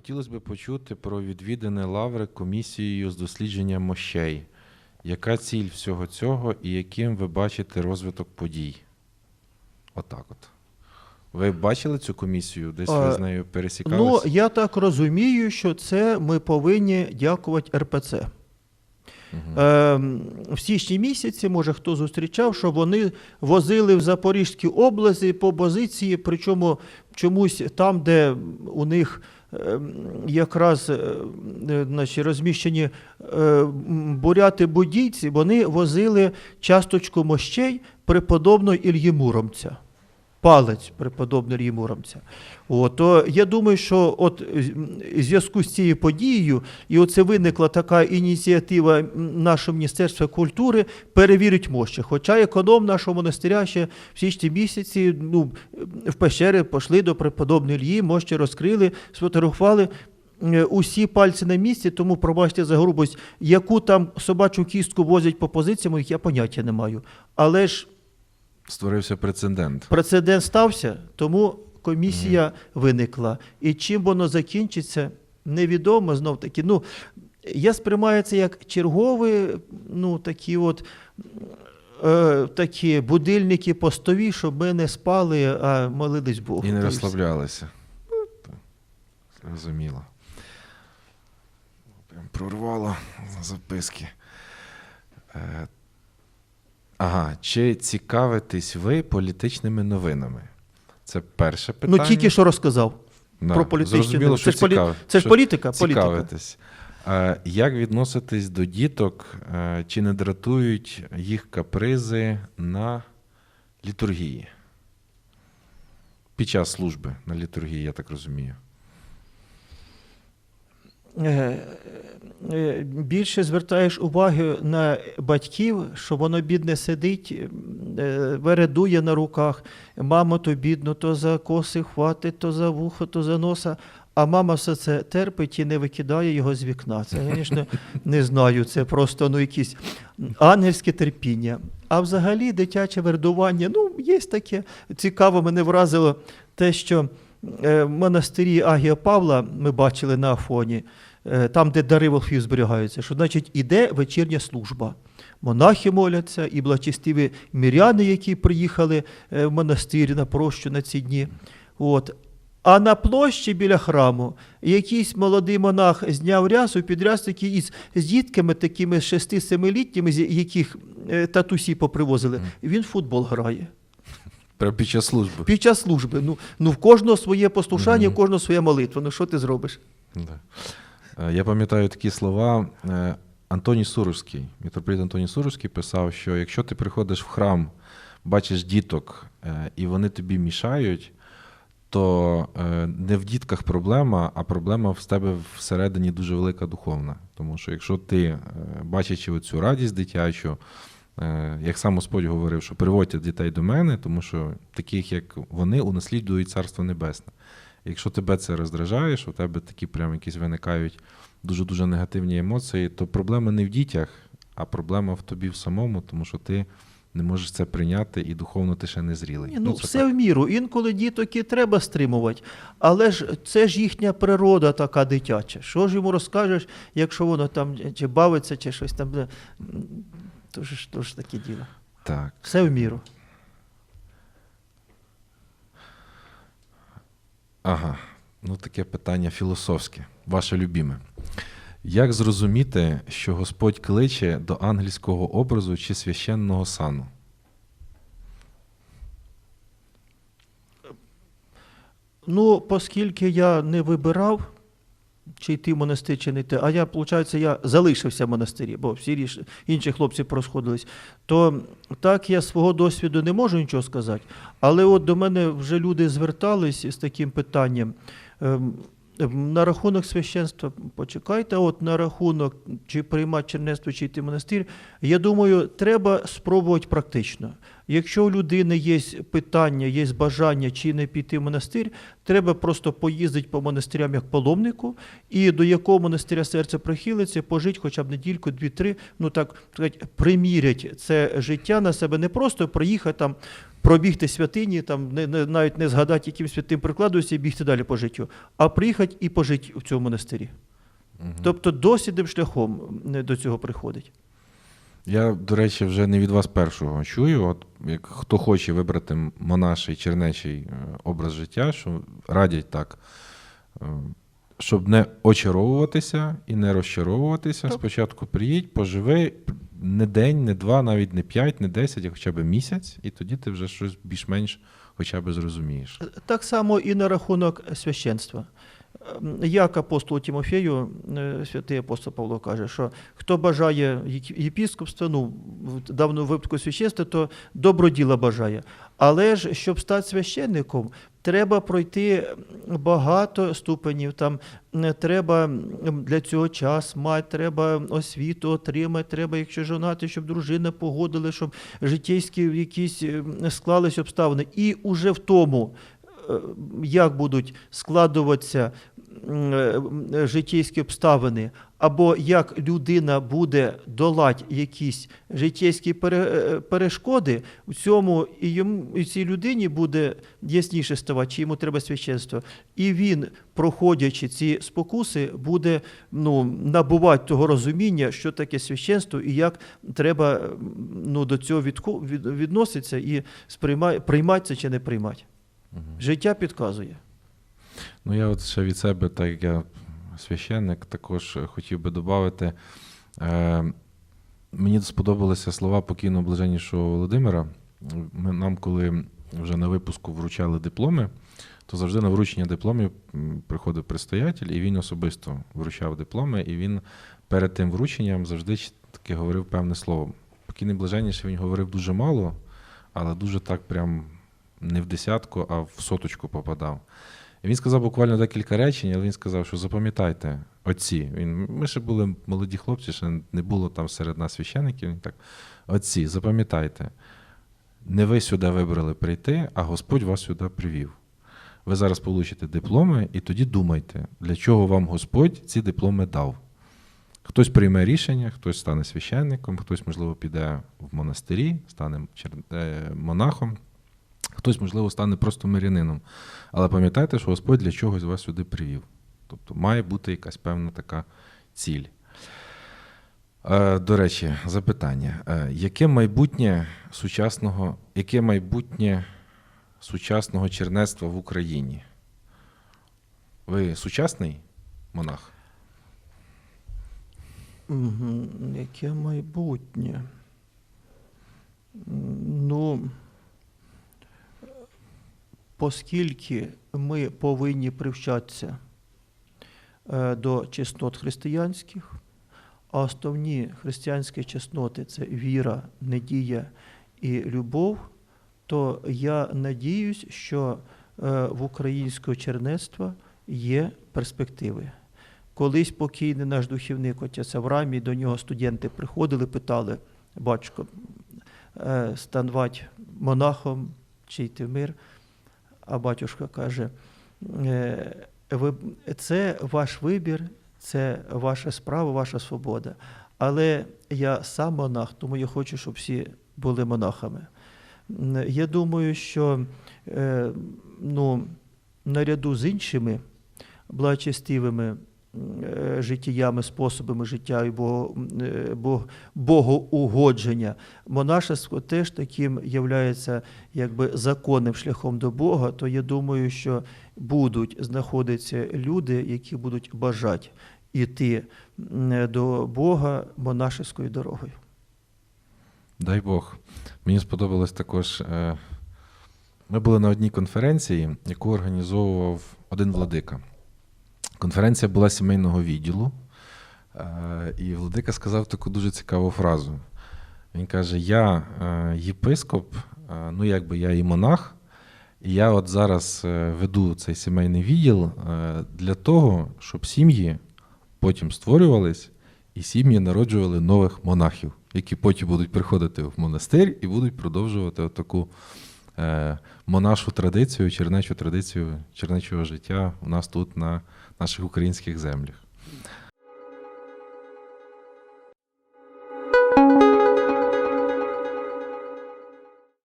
хотілося б почути про відвідане лаври комісією з дослідження мощей. Яка ціль всього цього і яким ви бачите розвиток подій? Отак от. Ви бачили цю комісію? Десь ви з нею пересікалися? Ну, я так розумію, що це ми повинні дякувати РПЦ. Е, в січні місяці, може хто зустрічав, що вони возили в Запорізькій області по позиції, причому чомусь там, де у них е, якраз е, е, значить, розміщені е, буряти будійці, вони возили часточку мощей преподобного Ільї Муромця. Палець преподобного Ільї Муромця. То я думаю, що от е, зв'язку з цією подією, і оце виникла така ініціатива нашого Міністерства культури перевірить мощі. Хоча економ нашого монастиря ще в січні місяці ну, в пещери пішли до преподобної Ільї, мощі розкрили, сфотографували. е, Усі пальці на місці, тому пробачте за грубость, яку там собачу кістку возять по позиціям, я поняття не маю. Але ж Створився прецедент. Прецедент стався, тому комісія виникла. І чим воно закінчиться, невідомо знов таки. Ну, я сприймаю це як чергові, ну, такі от. е, Такі будильники постові, щоб ми не спали, а молились Богу. І не розслаблялися. Зрозуміло. Прям прорвало записки. Ага, чи цікавитесь ви політичними новинами? Це перше питання. Ну, тільки що розказав Да, про політичні. Що це, полі... це ж політика. політика. Цікавитесь. Е, Як відноситесь до діток? Е, Чи не дратують їх капризи на літургії? Під час служби на літургії, я так розумію. Е, е, більше звертаєш уваги на батьків, що воно бідне сидить, е, вередує на руках. Мама то бідно, то за коси хватить, то за вухо, то за носа. А мама все це терпить і не викидає його з вікна. Це, звісно, не знаю. Це просто ну, якісь ангельське терпіння. А взагалі дитяче вердування, ну, є таке. Цікаво, мене вразило те, що монастирі Агія Павла ми бачили на Афоні, е, там, де дари волхвів зберігаються, що значить іде вечірня служба. Монахи моляться, і благочестиві міряни, які приїхали е, в монастир на прощу на ці дні. От. А на площі біля храму якийсь молодий монах зняв рясу, підрясники із з дітками такими 6-7-літніми, з яких е, татусі попривозили. Він в футбол грає. Прямо під час служби. Під час служби. Ну, ну в кожного своє послушання, в кожного своя молитва. Ну що ти зробиш? Да. Е, Я пам'ятаю такі слова. Е, Антоній Сурожський, митрополит Антоній Сурожський писав, що якщо ти приходиш в храм, бачиш діток, е, і вони тобі мішають, то не в дітках проблема, а проблема в тебе всередині дуже велика духовна. Тому що якщо ти, бачачи оцю радість дитячу, як сам Господь говорив, що приводьте дітей до мене, тому що таких, як вони, унаслідують Царство Небесне. Якщо тебе це роздражає, що у тебе такі прям якісь виникають дуже-дуже негативні емоції, то проблема не в дітях, а проблема в тобі в самому, тому що ти не можеш це прийняти і духовно ти ще не зрілий. Ні, ну, це все так. в міру. Інколи діток і треба стримувати. Але ж це ж їхня природа така дитяча. Що ж йому розкажеш, якщо воно там чи бавиться, чи щось там. Буде? М, то ж таке діло. так. Все в міру. Ага. Ну, таке питання філософське, ваше любіме. Як зрозуміти, що Господь кличе до ангельського образу чи священного сану? Ну, оскільки я не вибирав, чи йти в монастир, чи не йти, а я, виходить, я залишився в монастирі, бо всі ріш... інші хлопці просходились. то так я свого досвіду не можу нічого сказати. Але от до мене вже люди звертались з таким питанням. На рахунок священства, почекайте, от на рахунок чи приймати чернецтво, чи йти в монастир, я думаю, треба спробувати практично. Якщо у людини є питання, є бажання чи не піти в монастир, треба просто поїздити по монастирям як паломнику, і до якого монастиря серце прихилиться, пожити хоча б недільку, дві-три, ну так сказати, примірять це життя на себе, не просто приїхати там пробігти святині, там, не, не, навіть не згадати, яким святим прикладуюся, і бігти далі по життю, а приїхати і пожити в цьому монастирі. Мгм. Тобто досвідним шляхом до цього приходить. Я, до речі, вже не від вас першого чую. От як хто хоче вибрати монаший чернечий е, образ життя, що радять так, е, щоб не очаровуватися і не розчаровуватися. Так. Спочатку приїдь, поживи не день, не два, навіть не п'ять, не десять, а хоча б місяць, і тоді ти вже щось більш-менш хоча б зрозумієш. Так само і на рахунок священства. Ем, Як апостолу Тимофею, е, святий апостол Павло каже, що хто бажає єпіскопства, ну, в даному випадку священства, то доброділа бажає. Але ж, щоб стати священником, треба пройти багато ступенів, там треба для цього час мати, треба освіту отримати, треба, якщо жонати, щоб дружина погодила, щоб життєйські якісь склались обставини. І уже в тому, е, як будуть складуватися життєйські обставини, або як людина буде долати якісь життєйські е, перешкоди, у цьому і йому і цій людині буде ясніше ставати, чи йому треба священство. І він, проходячи ці спокуси, буде ну, набувати того розуміння, що таке священство і як треба ну, до цього відноситися і сприймати, приймати це чи не приймати. Життя підказує. Ну, я от ще від себе, так як я священник, також хотів би додати. Е, мені сподобалися слова покійного блаженнішого Володимира. Ми, нам, коли вже на випуску вручали дипломи, то завжди на вручення дипломів приходив предстоятель, і він особисто вручав дипломи, і він перед тим врученням завжди таке говорив певне слово. Покійний блаженніший він говорив дуже мало, але дуже так прям не в десятку, а в соточку попадав. Він сказав буквально декілька речень, але він сказав, що запам'ятайте, отці. Він, ми ще були молоді хлопці, ще не було там серед нас священиків. Він так, отці, запам'ятайте, не ви сюди вибрали прийти, а Господь вас сюди привів. Ви зараз получите дипломи, і тоді думайте, для чого вам Господь ці дипломи дав. Хтось прийме рішення, хтось стане священником, хтось, можливо, піде в монастирі, стане е, монахом, хтось, можливо, стане просто мирянином. Але пам'ятайте, що Господь для чогось вас сюди привів. Тобто має бути якась певна така ціль. Е, До речі, запитання. Е, Яке майбутнє сучасного, яке майбутнє сучасного чернецтва в Україні? Ви сучасний монах? Яке майбутнє? Ну, оскільки ми повинні привчатися е, до чеснот християнських, а основні християнські чесноти це віра, надія і любов, то я надіюсь, що е, в українського чернецтва є перспективи. Колись покійний наш духівник отець Авраамій, до нього студенти приходили, питали, батько, е, станвать монахом чи йти в мир. А батюшка каже, е, це ваш вибір, це ваша справа, ваша свобода. Але я сам монах, тому я хочу, щоб всі були монахами. Я думаю, що е, ну, наряду з іншими благочестивими е, життєями, способами життя і е, бог- богоугодження. Монашество теж таким являється якби законним шляхом до Бога, то я думаю, що будуть знаходитися люди, які будуть бажати іти до Бога монашеською дорогою. Дай Бог. Мені сподобалось також. е, Ми були на одній конференції, яку організовував один владика. Конференція була сімейного відділу, е, і владика сказав таку дуже цікаву фразу. Він каже: Я е, єпископ, е, ну якби я і монах, і я от зараз веду цей сімейний відділ для того, щоб сім'ї потім створювались, і сім'ї народжували нових монахів, які потім будуть приходити в монастир і будуть продовжувати таку монашу традицію, чернечу традицію чернечого життя у нас тут на наших українських землях.